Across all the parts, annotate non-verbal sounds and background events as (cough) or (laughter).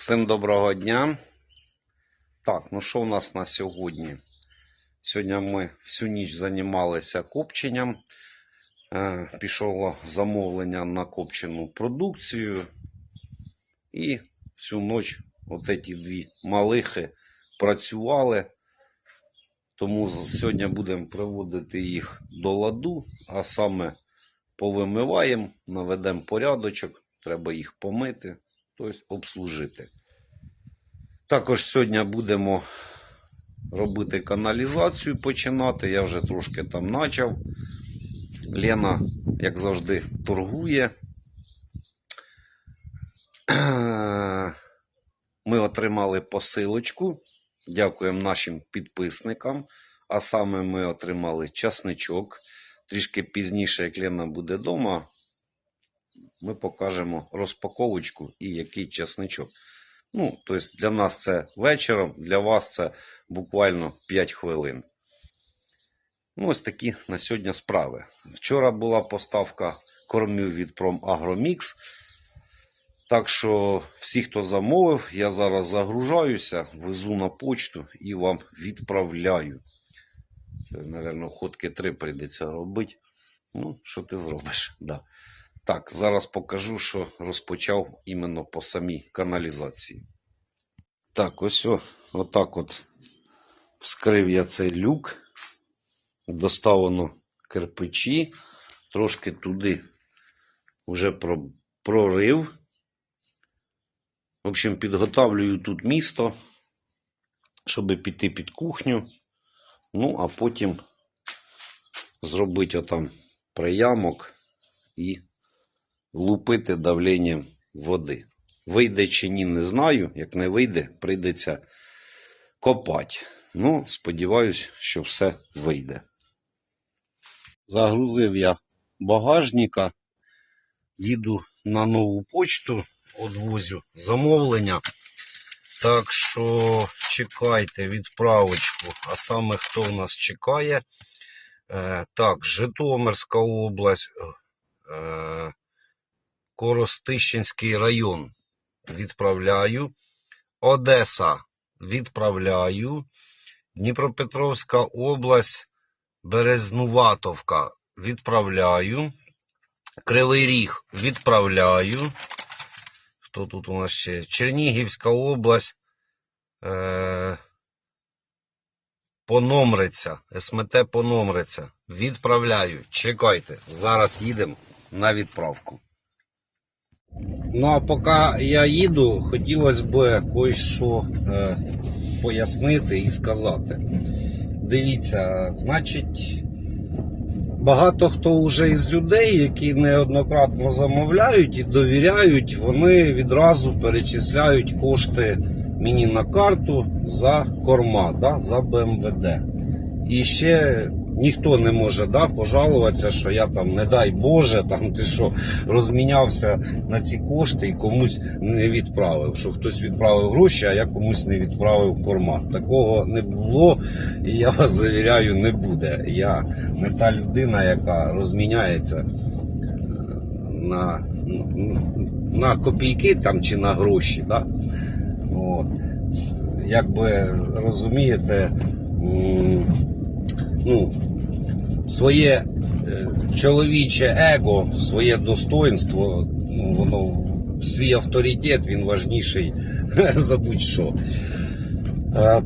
Всім доброго дня. Так, ну що у нас на сьогодні? Сьогодні ми всю ніч займалися копченням. Е, Пішло замовлення на копчену продукцію. І всю ніч от ці дві малихи працювали. Тому сьогодні будемо приводити їх до ладу, а саме повимиваємо, наведемо порядочок, треба їх помити, тобто обслужити. Також сьогодні будемо робити каналізацію, починати. Я вже трошки там почав. Лена, як завжди, торгує. (clears throat) Ми отримали посилочку. Дякуємо нашим підписникам. А саме ми отримали часничок. Трішки пізніше, як Лена буде вдома, ми покажемо розпаковочку і який часничок. Ну, тобто для нас це вечором, для вас це буквально 5 хвилин. Ну, ось такі на сьогодні справи. Вчора була поставка кормів від Промагромікс. Так що всі, хто замовив, я зараз загружаюся, везу на почту і вам відправляю. Це, Наверно, ходки три прийдеться робити. Ну, що ти зробиш? Да. Так, зараз покажу, що розпочав іменно по самій каналізації. Так, ось о, отак от вскрив я цей люк. Доставлено кирпичі. Трошки туди вже прорив. В общем, підготавлюю тут місто, щоб піти під кухню. Ну, а потім зробити отам приямок і лупити давленням води. Вийде чи ні, не знаю. Як не вийде, прийдеться копати. Ну, сподіваюсь, що все вийде. Загрузив я багажника, їду на нову почту, одвозю замовлення. Так що чекайте відправочку. А саме хто в нас чекає? Е, так, Житомирська область, е, Коростищенський район відправляю. Одеса відправляю. Дніпропетровська область, Березнуватовка відправляю. Кривий Ріг відправляю. Хто тут у нас ще? Чернігівська область. Е- Пономриця. СМТ Пономриця. Відправляю. Чекайте. Зараз їдемо на відправку. Ну, а поки я їду, хотілося б кое-що е, пояснити і сказати. Дивіться, значить, багато хто вже із людей, які неоднократно замовляють і довіряють, вони відразу перечисляють кошти мені на карту за корма, да, за БМВД. І ще ніхто не може да, пожалуватися, що я там, не дай Боже, там ти що розмінявся на ці кошти і комусь не відправив. Що хтось відправив гроші, а я комусь не відправив корма. Такого не було, і я вас завіряю, не буде. Я не та людина, яка розміняється е, на, на копійки там чи на гроші. Да? От. Як розумієте, ну, своє е, чоловіче его, своє достоинство, ну, воно свій авторитет, він важніший (laughs) за будь-що.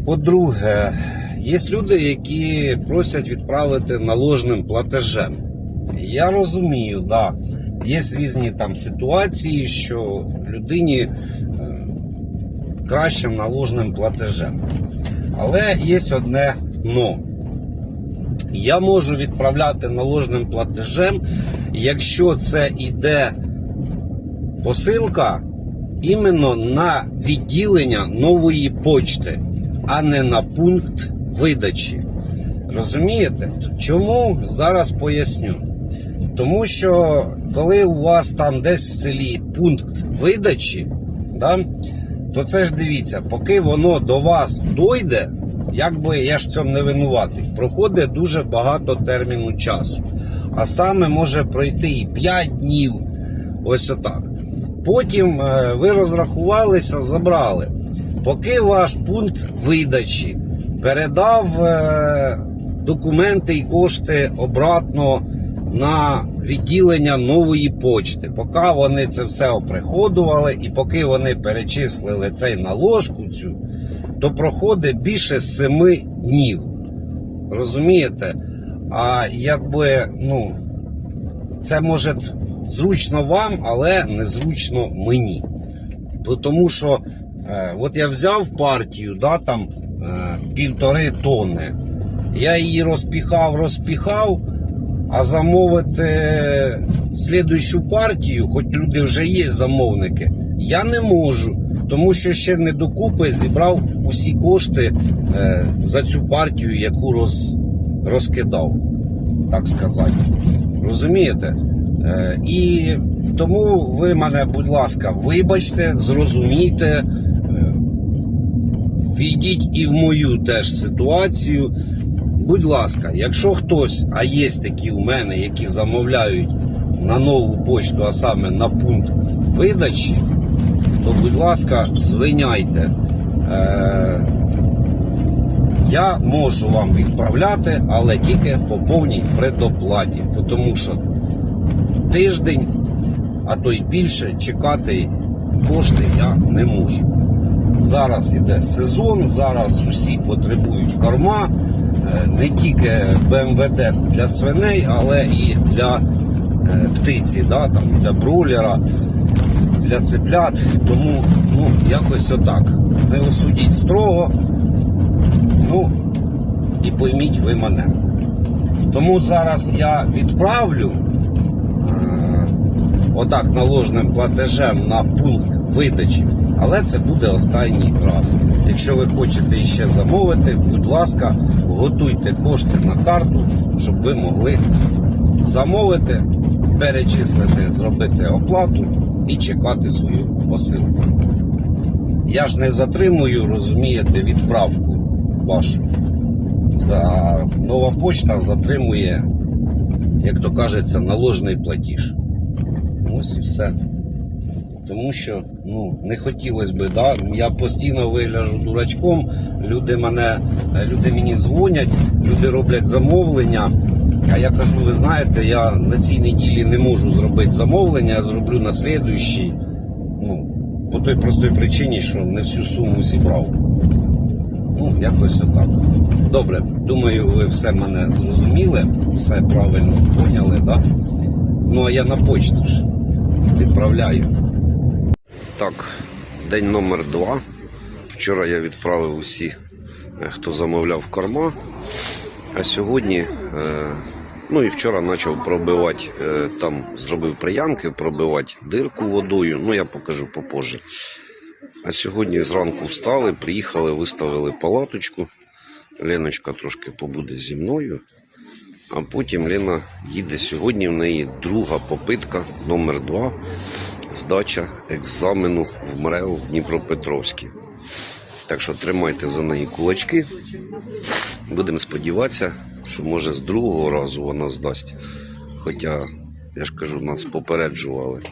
По-друге, є люди, які просять відправити наложним платежем. Я розумію, да, є різні там ситуації, що людині е, кращим наложним платежем. Але є одне но. Я можу відправляти наложним платежем, якщо це іде посилка іменно на відділення нової почти, а не на пункт видачі. Розумієте? Чому? Зараз поясню. Тому що коли у вас там десь в селі пункт видачі, да, то це ж дивіться, поки воно до вас дойде, якби я ж в цьому не винуватий, проходить дуже багато терміну часу. А саме може пройти і 5 днів, ось отак. Потім е, ви розрахувалися, забрали. Поки ваш пункт видачі передав е, документи і кошти обратно на відділення нової почти, поки вони це все оприходували, і поки вони перечислили цей наложку цю, то проходить більше семи днів. Розумієте? А якби, ну, це може зручно вам, але незручно мені. Тому що е, от я взяв партію, да, там е, півтори тонни. Я її розпіхав, розпіхав, а замовити слідуючу партію, хоч люди вже є замовники, я не можу. Тому що ще не докупи зібрав усі кошти е, за цю партію, яку роз, розкидав, так сказати. Розумієте? Е, і тому ви мене, будь ласка, вибачте, зрозумійте, е, війдіть і в мою теж ситуацію. Будь ласка, якщо хтось, а є такі у мене, які замовляють на нову почту, а саме на пункт видачі, то, будь ласка, звиняйте. Е, я можу вам відправляти, але тільки по повній предоплаті, тому що тиждень, а то й більше чекати кошти я не можу. Зараз іде сезон, зараз усі потребують корма, е, не тільки БМВД для свиней, але і для е, птиці, да, там, для бролера, для цеплят. Тому ну, якось отак. Не осудіть строго. Ну і пойміть ви мене. Тому зараз я відправлю е, отак наложеним платежем на пункт видачі, але це буде останній раз. Якщо ви хочете іще замовити, будь ласка, готуйте кошти на карту, щоб ви могли замовити, перечислити, зробити оплату і чекати свою посилку. Я ж не затримую, розумієте, відправку вашу. За нова почта затримує, як то кажеться, наложений платіж. Ось і все. Тому що ну, не хотілося би, да? я постійно вигляжу дурачком, люди, мене, люди мені дзвонять, люди роблять замовлення. А я кажу, ви знаєте, я на цій неділі не можу зробити замовлення, я зроблю на слідуючій. Ну, по той простій причині, що не всю суму зібрав. Ну, якось отак. Добре, думаю, ви все мене зрозуміли, все правильно поняли, да? Ну а я на почту ж відправляю. Так, день номер два. Вчора я відправив усі, е, хто замовляв корма. А сьогодні, е, ну і вчора почав пробивати, е, там зробив приямки, пробивати дирку водою. Ну я покажу попозже. А сьогодні зранку встали, приїхали, виставили палаточку. Леночка трошки побуде зі мною. А потім Лена їде сьогодні. В неї друга попитка, номер два, здача екзамену в МРЕО в Дніпропетровській. Так що тримайте за неї кулачки. Будемо сподіватися, що може з другого разу вона здасть. Хоча, я ж кажу, нас попереджували,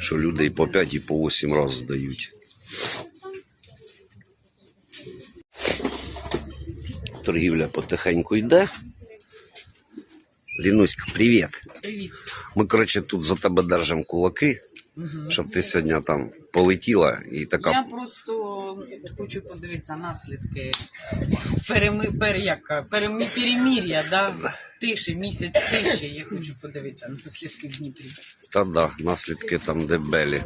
що люди і по 5, і по 8 разів здають. Торгівля потихеньку йде. Лінуська, привіт. Привіт. Ми, коротше, тут за тебе держимо кулаки, Угу. щоб ти сьогодні там полетіла і така. Я просто хочу подивитися наслідки переми, пер, як, перемі, перемір'я, да? тиші, місяць тиші. Я хочу подивитися наслідки в Дніпрі. Та да, наслідки там дебелі.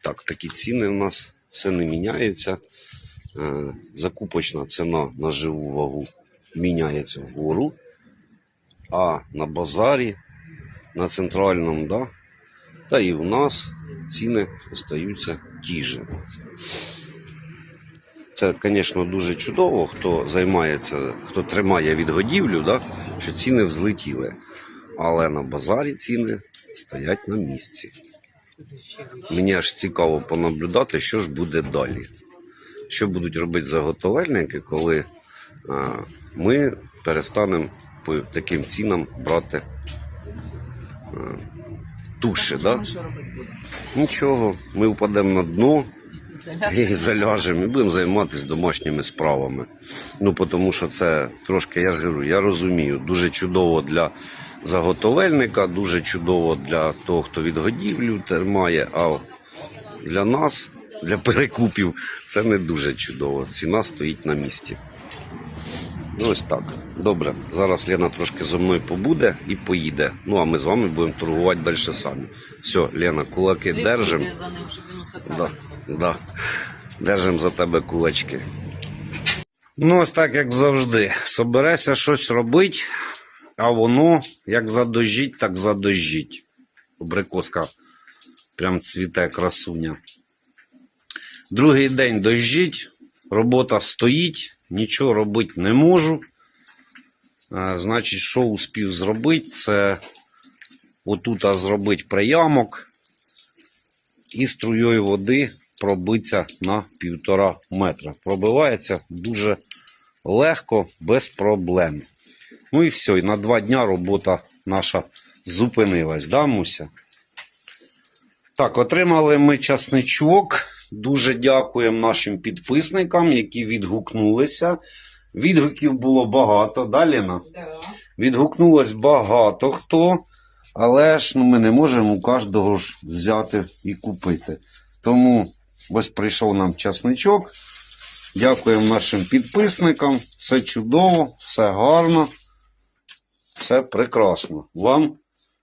Так, такі ціни у нас все не міняються. Е, Закупочна ціна на живу вагу міняється вгору. А на базарі, на центральному, да, та і в нас ціни остаються ті ж. Це, звісно, дуже чудово, хто займається, хто тримає відгодівлю, да, що ціни взлетіли. Але на базарі ціни стоять на місці. Мені аж цікаво понаблюдати, що ж буде далі. Що будуть робити заготовельники, коли а, ми перестанемо по таким цінам брати туші, Так, да? Нічого, ми впадемо на дно і заляжемо і будемо займатися домашніми справами. Ну, тому що це трошки, я ж говорю, я розумію, дуже чудово для заготовельника, дуже чудово для того, хто відгодівлю тримає, а для нас, для перекупів, це не дуже чудово. Ціна стоїть на місці. Ну, ось так. Добре. Зараз Лена трошки зо мною побуде і поїде. Ну а ми з вами будемо торгувати далі самі. Все, Лена, кулаки держимо. за ним, щоб він усе Да, да. Держим за тебе кулачки. Ну, ось так, як завжди. Собереся щось робити, а воно як задожіть, так задожіть. Абрикоска прям цвіте красуня. Другий день дождіть, робота стоїть, нічого робити не можу. Е, Значить, що успів зробити, це отут зробити приямок і струєю води пробиться на півтора метра. Пробивається дуже легко, без проблем. Ну і все, і на два дня робота наша зупинилась, да, Муся? Так, отримали ми часничок. Дуже дякуємо нашим підписникам, які відгукнулися. Відгуків було багато, да, Лена? Да. Відгукнулось багато хто, але ж ну, ми не можемо у кожного ж взяти і купити. Тому ось прийшов нам часничок. Дякуємо нашим підписникам. Все чудово, все гарно, все прекрасно. Вам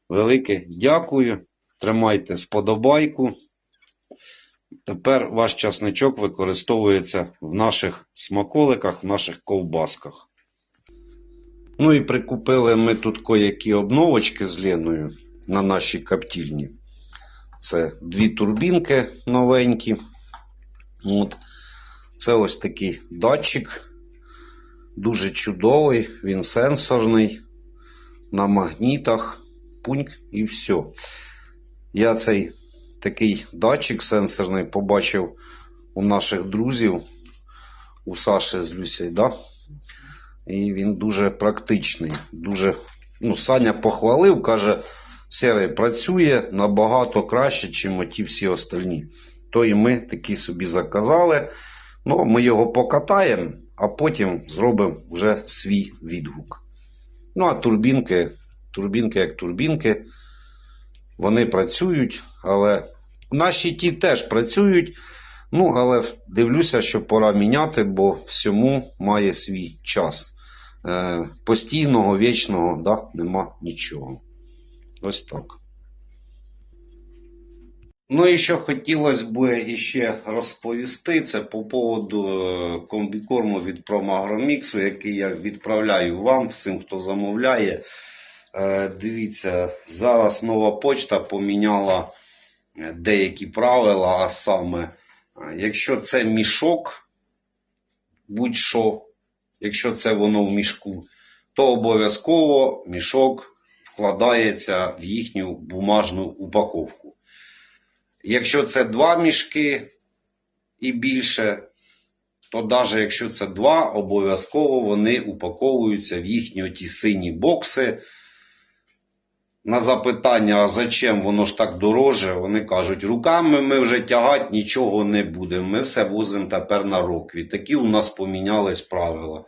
велике дякую. Тримайте сподобайку. Тепер ваш часничок використовується в наших смаколиках, в наших ковбасках. Ну і прикупили ми тут коякі обновочки з Леною на нашій каптільні. Це дві турбінки новенькі. От. Це ось такий датчик. Дуже чудовий, він сенсорний, на магнітах, пуньк і все. Я цей такий датчик сенсорний побачив у наших друзів, у Саші з Люсей, да? І він дуже практичний. Дуже, ну, Саня похвалив, каже, серий працює набагато краще, ніж оті всі остальні. То і ми такі собі заказали. Ну, ми його покатаємо, а потім зробимо вже свій відгук. Ну, а турбінки, турбінки як турбінки, вони працюють, але наші ті теж працюють. Ну, але дивлюся, що пора міняти, бо всьому має свій час. Е, постійного, вічного, да, нема нічого. Ось так. Ну і що хотілося б іще розповісти, це по поводу е, комбікорму від Промагроміксу, який я відправляю вам, всім, хто замовляє. Е, Дивіться, зараз нова почта поміняла е, деякі правила, а саме, е, якщо це мішок, будь-що, якщо це воно в мішку, то обов'язково мішок вкладається в їхню бумажну упаковку. Якщо це два мішки і більше, то навіть якщо це два, обов'язково вони упаковуються в їхні ті сині бокси. На запитання, а зачем воно ж так дороже, вони кажуть, руками ми вже тягати нічого не будемо. Ми все возимо тепер на рокві. Такі у нас помінялись правила.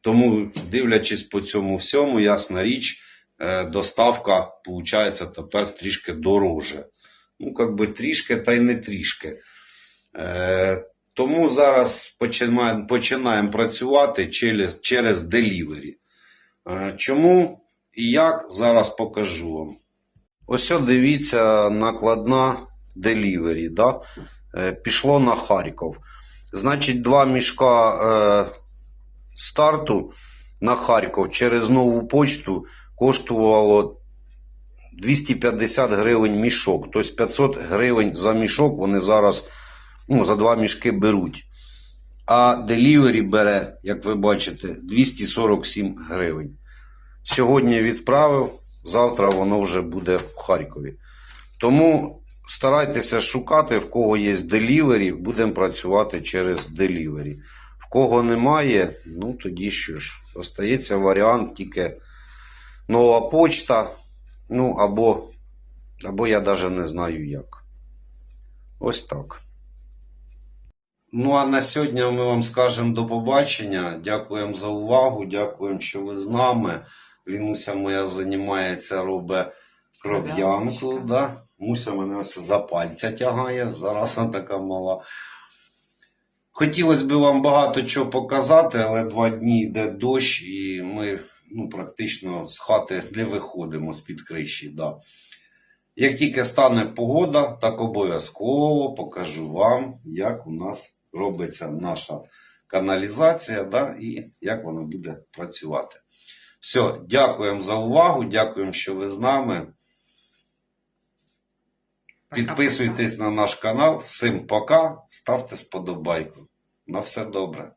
Тому, дивлячись по цьому всьому, ясна річ, е, доставка, виходить, тепер трішки дороже. Ну, як би трішки, та й не трішки. Е, тому зараз починаємо, починаємо працювати через, через delivery. Е, чому і як, зараз покажу вам. Ось дивіться, накладна delivery. Да? Е, пішло на Харків. Значить, два мішка е, старту на Харків через нову почту коштувало 250 гривень мішок. Тобто 500 гривень за мішок вони зараз ну, за два мішки беруть. А делівері бере, як ви бачите, 247 гривень. Сьогодні відправив, завтра воно вже буде в Харкові. Тому старайтеся шукати, в кого є делівері, будемо працювати через делівері. В кого немає, ну тоді що ж, остається варіант тільки нова почта, ну або Або я навіть не знаю як. Ось так. Ну а на сьогодні ми вам скажемо до побачення. Дякуємо за увагу, дякуємо, що ви з нами. Лінуся моя займається, робить кров'янку. Да? Муся мене ось за пальця тягає, зараз вона така мала. Хотілося б вам багато чого показати, але два дні йде дощ, і ми ну, практично з хати не виходимо з-під криші. Да. Як тільки стане погода, так обов'язково покажу вам, як у нас робиться наша каналізація да, і як вона буде працювати. Все, дякуємо за увагу, дякуємо, що ви з нами. Підписуйтесь на наш канал. Всім пока. Ставте сподобайку. На все добре.